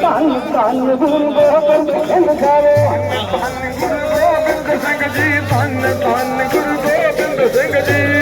ਧੰਨ ਧੰਨ ਗੁਰੂ ਗੋਬਿੰਦ ਸਿੰਘ ਜਾਵੇ ਧੰਨ ਗੁਰੂ ਗੋਬਿੰਦ ਸਿੰਘ ਜੀ, ਧੰਨ ਧੰਨ Guru Gobind Singh ji.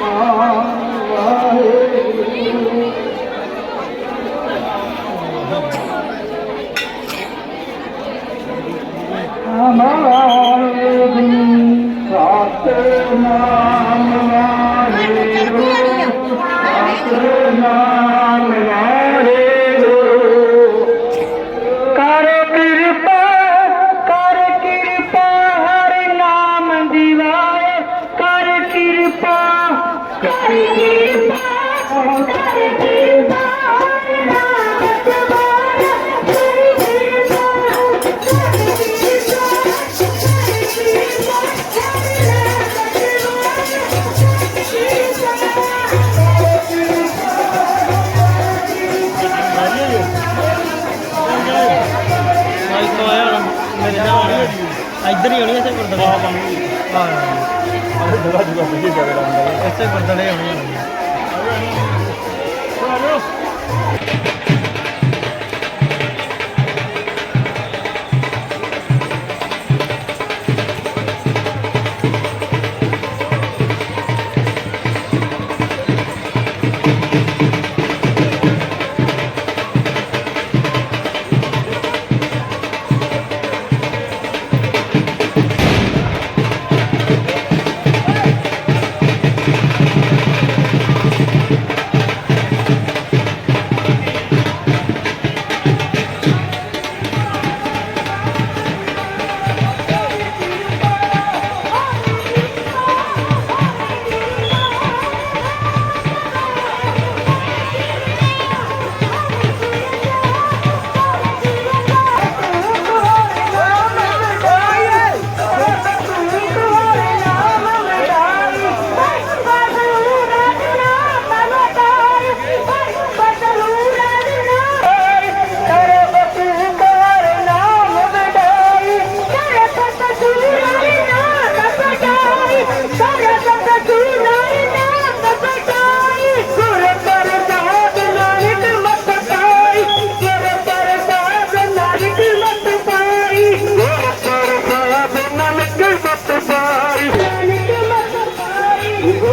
Amar Amar Amar इधर ही होनी है सर गुरुद्वारा हाँ ਜਗਾ ਜਗਾ ਪੁੱਜੀ ਜਾਵੇ ਰੰਗ ਇੱਥੇ ਬੱਦਲੇ ਹੋਏ ਨੇ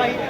fight